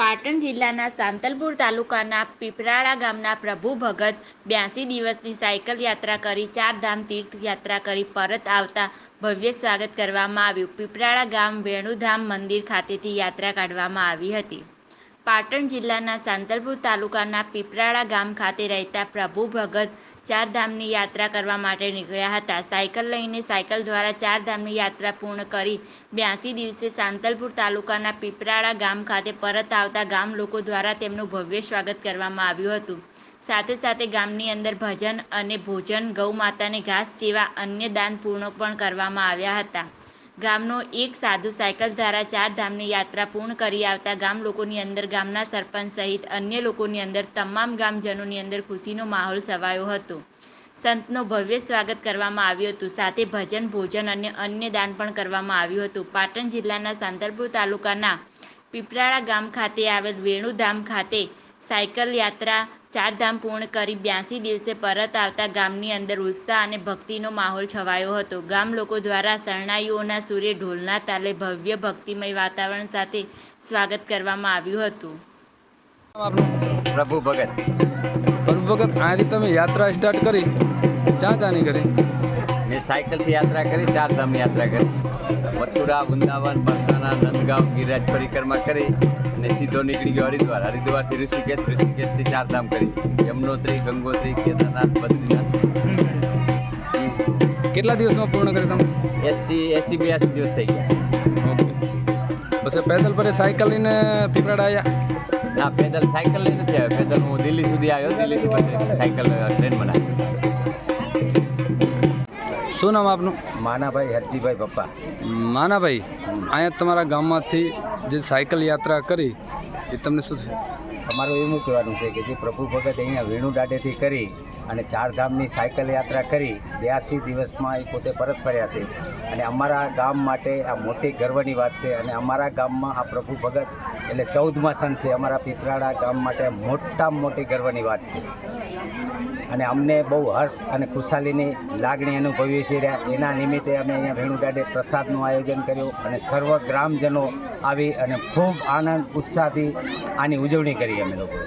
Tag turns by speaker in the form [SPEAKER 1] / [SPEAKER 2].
[SPEAKER 1] પાટણ જિલ્લાના સાંતલપુર તાલુકાના પીપરાળા ગામના પ્રભુ ભગત બ્યાસી દિવસની સાયકલ યાત્રા કરી ચારધામ તીર્થ યાત્રા કરી પરત આવતા ભવ્ય સ્વાગત કરવામાં આવ્યું. પીપરાળા ગામ વેણુધામ મંદિર ખાતેથી યાત્રા કાઢવામાં આવી હતી. પાટણ જિલ્લાના સાંતલપુર તાલુકાના પીપરાળા ગામ ખાતે રહેતા પ્રભુ ભગત ચારધામની યાત્રા કરવા માટે નીકળ્યા હતા. સાયકલ લઈને સાયકલ દ્વારા ચારધામની યાત્રા પૂર્ણ કરી બ્યાસી દિવસે સાંતલપુર તાલુકાના પીપરાળા ગામ ખાતે પરત આવતા ગામ લોકો દ્વારા તેમનું ભવ્ય સ્વાગત કરવામાં આવ્યું હતું. સાથે સાથે ગામની અંદર ભજન અને ભોજન, ગૌ માતાને ઘાસ જેવા અન્ય દાન પૂર્ણ પણ કરવામાં આવ્યા હતા. ગામનો એક સાધુ સાયકલ દ્વારા ચાર ધામની યાત્રા પૂર્ણ કરી આવતા ગામ લોકોની અંદર ગામના સરપંચ સહિત અન્ય લોકોની અંદર તમામ ગામજનોની અંદર ખુશીનો માહોલ છવાયો હતો. સંતનો ભવ્ય સ્વાગત કરવામાં આવ્યું હતું. સાથે ભજન, ભોજન અને અન્ય દાન પણ કરવામાં આવ્યું હતું. પાટણ જિલ્લાના સાંદરપુર તાલુકાના પીપરાળા ગામ ખાતે આવેલ વેણુધામ ખાતે સાયકલ યાત્રા ચારધામ પૂર્ણ કરી બ્યાસી દિવસે પરત આવતા ગામની અંદર ઉત્સાહ અને ભક્તિનો માહોલ છવાયો હતો. ગામ લોકો દ્વારા શરણાઈઓના સૂર્ય ઢોલના તાલે ભવ્ય ભક્તિમય વાતાવરણ સાથે સ્વાગત કરવામાં આવ્યું હતું.
[SPEAKER 2] પ્રભુ ભગત.
[SPEAKER 3] પ્રભુ ભગત અહીંયાથી તમે યાત્રા સ્ટાર્ટ કરી ક્યાં ચાની કરી?
[SPEAKER 2] મેં સાયકલથી યાત્રા કરી ચાર ધામ યાત્રા કરી. મથુરા વૃંદાવન બરસાના નંદગાંવ ગિરિરાજ પરિક્રમા કરી અને સીધો નીકળી ગયો હરિદ્વાર. હરિદ્વારથી ઋષિકેશ ઋષિકેશથી ચાર ધામ કરી. યમનોત્રી ગંગોત્રી કેદારનાથ બદ્રીનાથ.
[SPEAKER 3] કેટલા દિવસમાં પૂર્ણ કરી તમે?
[SPEAKER 2] એસી એસી બ્યાસી દિવસ થઈ ગયા.
[SPEAKER 3] ઓકે. પછી પેદલ પર સાયકલ લઈને પીપરાડા આવ્યા
[SPEAKER 2] ના પેદલ સાયકલ લઈને નથી આવ્યો. પેદલ હું દિલ્હી સુધી આવ્યો. દિલ્હીથી પછી સાયકલ ટ્રેન નાખી
[SPEAKER 3] શું નામ આપનું?
[SPEAKER 4] માનાભાઈ હરજીભાઈ પપ્પા.
[SPEAKER 3] માનાભાઈ અહીંયા તમારા ગામમાંથી જે સાયકલ યાત્રા કરી એ તમને શું થયું?
[SPEAKER 4] અમારું એવું કહેવાનું છે કે જે પ્રભુ ભગત અહીંયા વેણુ દાડેથી કરી અને ચારધામની સાયકલ યાત્રા કરી બ્યાસી દિવસમાં એ પોતે પરત ફર્યા છે. અને અમારા ગામ માટે આ મોટી ગર્વની વાત છે અને અમારા ગામમાં આ પ્રભુ ભગત એટલે ચૌદમા સંત છે. અમારા પિતરાળા ગામ માટે મોટામાં મોટી ગર્વની વાત છે. અને અમને બહુ હર્ષ અને ખુશાલીની લાગણી અનુભવીએ છીએ એના નિમિત્તે અમે અહીંયા વેણુગાડે પ્રસાદનું આયોજન કર્યું અને સર્વ ગ્રામજનો આવી અને ખૂબ આનંદ, ઉત્સાહથી આની ઉજવણી કરી અમે લોકોએ